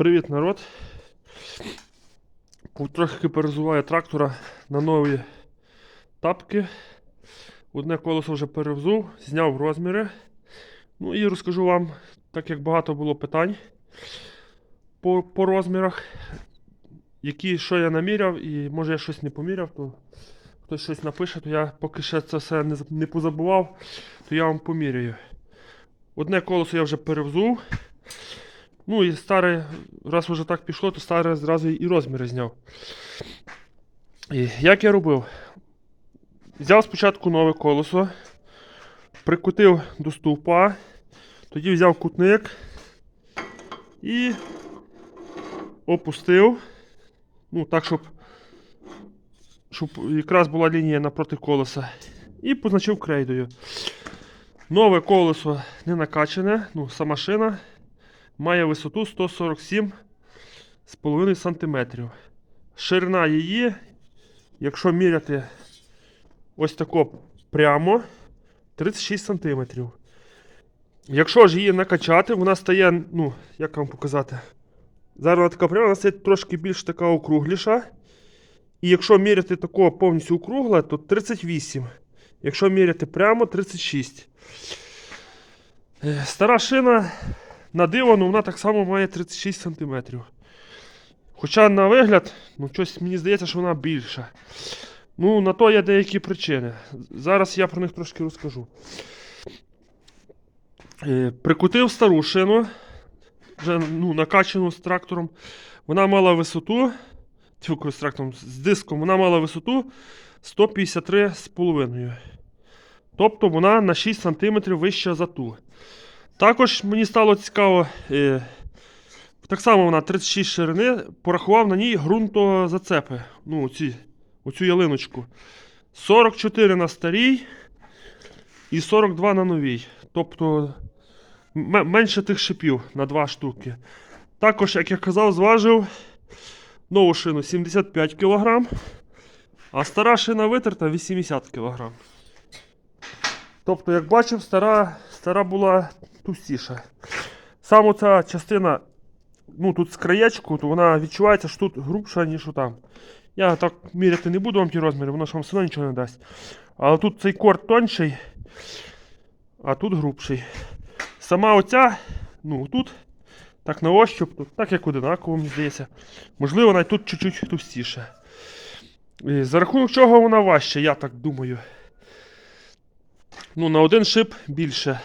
Привіт, народ. Трохи перезуваю трактора на нові тапки. Одне колесо вже перевзув, зняв розміри. Ну і розкажу вам, так як багато було питань по, по розмірах, які, що я наміряв, і може я щось не поміряв, то хтось щось напише, то я поки ще це все не, не позабував, то я вам поміряю. Одне колесо я вже перевзув. Ну і старе, раз вже так пішло, то старе зразу і розміри зняв. І як я робив? Взяв спочатку нове колесо, прикутив до стовпа, тоді взяв кутник і опустив. Ну, так, щоб, щоб якраз була лінія напроти колеса. І позначив крейдою. Нове колесо не накачане, ну, сама шина має висоту 147,5 см. Ширина її, якщо міряти ось тако прямо, 36 см. Якщо ж її накачати, вона стає, ну, як вам показати? Зараз вона така пряма, вона стає трошки більш така округліша. І якщо міряти тако повністю округле, то 38. Якщо міряти прямо, 36. Е, Стара шина на диво, ну вона так само має 36 см. Хоча на вигляд, ну щось мені здається, що вона більша. Ну, на то є деякі причини. Зараз я про них трошки розкажу. Е, Прикутив стару шину, вже ну, накачану з трактором. Вона мала висоту. З трактором, з диском, вона мала висоту 153,5. Тобто вона на 6 см вища за ту. Також мені стало цікаво, е, так само вона 36 ширини, порахував на ній ґрунтозацепи. Ну, оці, оцю ялиночку. 44 на старій і 42 на новій. Тобто менше тих шипів на 2 штуки. Також, як я казав, зважив нову шину 75 кг, а стара шина витерта 80 кг. Тобто, як бачив, стара, стара була товстіша. Саме ця частина, ну тут з краєчку, то вона відчувається, що тут грубша, ніж там. Я так міряти не буду вам ті розміри, воно ж вам все одно нічого не дасть. Але тут цей корд тонший, а тут грубший. Сама оця, ну тут, так на ощуп, тут, так як одинаково, мені здається. Можливо, навіть тут чуть-чуть товстіше. І За рахунок чого вона важча, я так думаю. Ну, на один шип більше.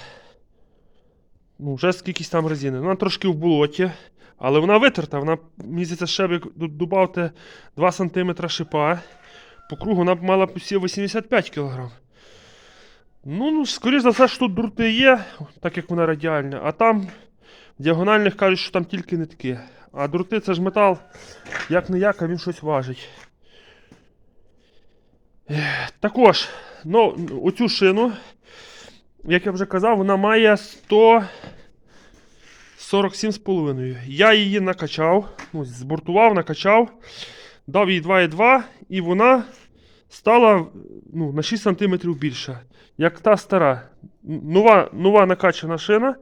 Ну, вже скількись там резини. Вона трошки в болоті, але вона витерта. Вона, здається, ще б як д- 2 см шипа. По кругу вона б мала посів 85 кг. Ну, ну, скоріш за все, що тут дурти є, так як вона радіальна, а там в діагональних кажуть, що там тільки нитки. А дурти це ж метал, як не як, а він щось важить. Також, ну, оцю шину, як я вже казав, вона має 147,5. Я її накачав, ну, збортував, накачав, дав їй 2,2 і вона стала ну, на 6 см більша, як та стара. Нова, нова накачана шина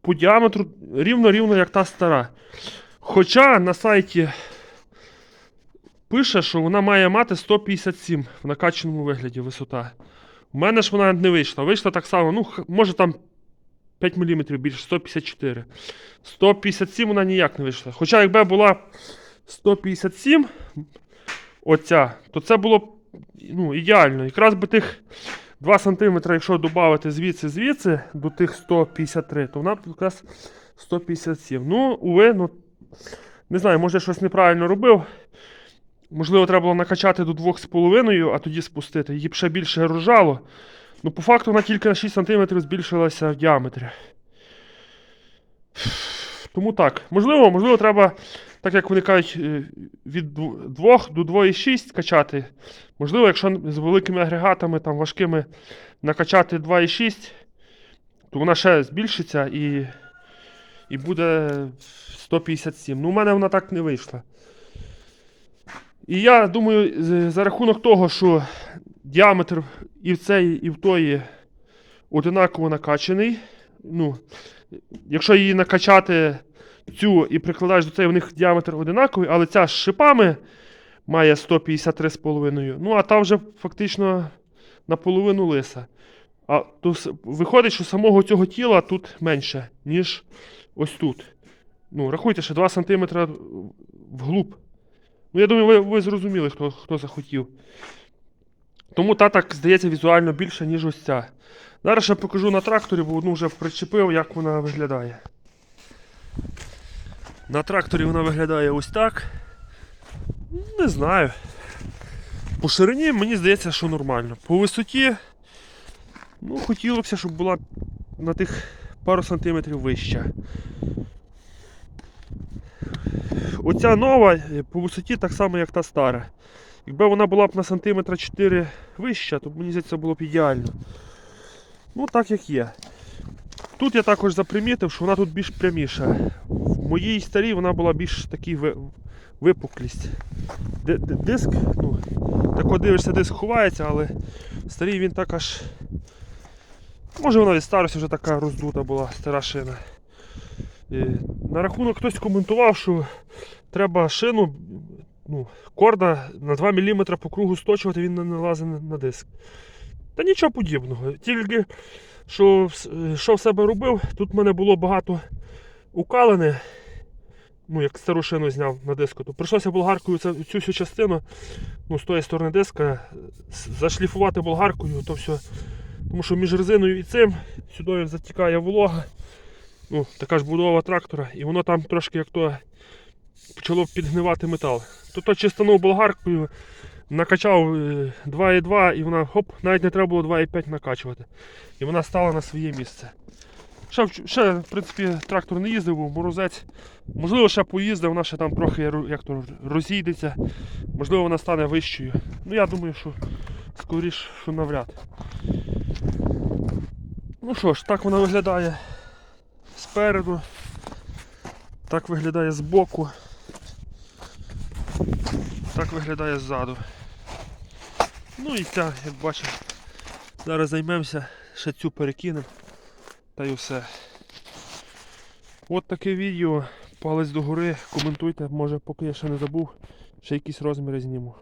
по діаметру рівно-рівно, як та стара. Хоча на сайті пише, що вона має мати 157 в накачаному вигляді висота. У мене ж вона не вийшла. Вийшла так само, ну, може там 5 мм більше, 154. 157 вона ніяк не вийшла. Хоча, якби була 157, оця, то це було б ну, ідеально. Якраз би тих 2 см, якщо додати звідси звідси до тих 153, то вона б якраз 157. Ну, уви, ну, не знаю, може я щось неправильно робив. Можливо, треба було накачати до 2,5, а тоді спустити. Її б ще більше рожало. Ну, по факту вона тільки на 6 см збільшилася в діаметрі. Тому так. Можливо, можливо, треба, так як вони кажуть, е, від 2 до 2,6 качати. Можливо, якщо з великими агрегатами, там важкими накачати 2,6, то вона ще збільшиться і, і буде 157. Ну, у мене вона так не вийшла. І я думаю, за рахунок того, що діаметр і в цієї, і в тої одинаково накачаний. Ну, якщо її накачати цю і прикладаєш до цієї, у них діаметр одинаковий, але ця з шипами має 153,5. Ну, а та вже фактично наполовину лиса. А то виходить, що самого цього тіла тут менше, ніж ось тут. Ну, рахуйте, ще 2 см вглуб. Ну, я думаю, ви, ви зрозуміли, хто, хто захотів. Тому та так здається візуально більше, ніж ось ця. Зараз ще покажу на тракторі, бо одну вже причепив, як вона виглядає. На тракторі вона виглядає ось так. Не знаю. По ширині мені здається, що нормально. По висоті, ну, хотілося б, щоб була на тих пару сантиметрів вища. Оця нова е, по висоті так само, як та стара. Якби вона була б на сантиметра 4 вища, то мені здається було б ідеально. Ну, так як є. Тут я також запримітив, що вона тут більш пряміша. В моїй старій вона була більш такий випуклість. Ди- ди- Диск, ну, так дивишся, диск ховається, але старий він так аж. Може вона від старості вже така роздута була, стара шина. На рахунок хтось коментував, що треба шину, ну, корда на 2 мм по кругу сточувати, він не налазить на, диск. Та нічого подібного. Тільки що, що в себе робив, тут в мене було багато укалене. Ну, як стару шину зняв на диску, то прийшлося болгаркою цю всю частину ну, з тої сторони диска зашліфувати болгаркою, то все. Тому що між резиною і цим сюди затікає волога. Ну, така ж будова трактора, і воно там трошки як то почало підгнивати метал. То то чистанув болгаркою, накачав е, 2,2 і вона хоп, навіть не треба було 2,5 накачувати. І вона стала на своє місце. Ще, ще в принципі, трактор не їздив, був морозець. Можливо, ще поїздив, вона ще там трохи як то, розійдеться. Можливо, вона стане вищою. Ну я думаю, що скоріш, що навряд. Ну що ж, так вона виглядає спереду. Так виглядає збоку. Так виглядає ззаду. Ну і ця, як бачимо, зараз займемося, ще цю перекинемо. Та й все. От таке відео. Палець догори, коментуйте, може поки я ще не забув, ще якісь розміри зніму.